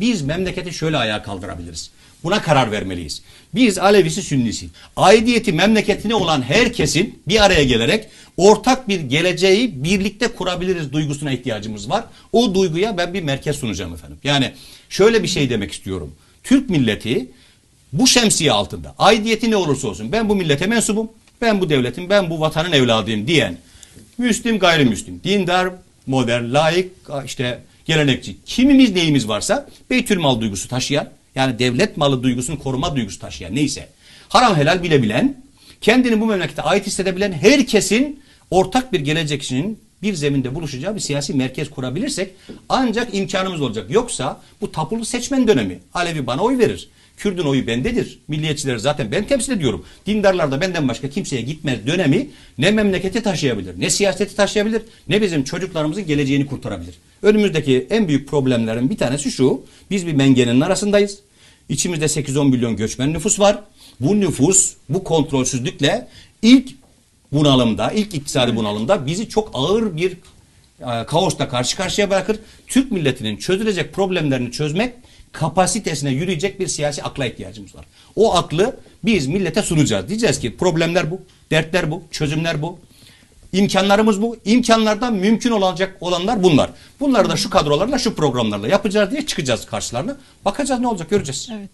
Biz memleketi şöyle ayağa kaldırabiliriz. Buna karar vermeliyiz. Biz Alevisi Sünnisi, aidiyeti memleketine olan herkesin bir araya gelerek ortak bir geleceği birlikte kurabiliriz duygusuna ihtiyacımız var. O duyguya ben bir merkez sunacağım efendim. Yani şöyle bir şey demek istiyorum. Türk milleti bu şemsiye altında aidiyeti ne olursa olsun ben bu millete mensubum, ben bu devletin, ben bu vatanın evladıyım diyen Müslim gayrimüslim, dindar, modern, laik, işte gelenekçi. Kimimiz neyimiz varsa beytül mal duygusu taşıyan yani devlet malı duygusunu koruma duygusu taşıyan neyse haram helal bilebilen kendini bu memlekete ait hissedebilen herkesin ortak bir gelecek için bir zeminde buluşacağı bir siyasi merkez kurabilirsek ancak imkanımız olacak. Yoksa bu tapulu seçmen dönemi. Alevi bana oy verir. Kürdün oyu bendedir. Milliyetçileri zaten ben temsil ediyorum. Dindarlar da benden başka kimseye gitmez dönemi ne memleketi taşıyabilir, ne siyaseti taşıyabilir, ne bizim çocuklarımızın geleceğini kurtarabilir. Önümüzdeki en büyük problemlerin bir tanesi şu. Biz bir mengenin arasındayız. İçimizde 8-10 milyon göçmen nüfus var. Bu nüfus bu kontrolsüzlükle ilk bunalımda, ilk iktisadi bunalımda bizi çok ağır bir e, kaosla karşı karşıya bırakır. Türk milletinin çözülecek problemlerini çözmek kapasitesine yürüyecek bir siyasi akla ihtiyacımız var. O aklı biz millete sunacağız. Diyeceğiz ki problemler bu, dertler bu, çözümler bu. İmkanlarımız bu. İmkanlardan mümkün olacak olanlar bunlar. Bunları da şu kadrolarla, şu programlarla yapacağız diye çıkacağız karşılarına. Bakacağız ne olacak göreceğiz. Evet.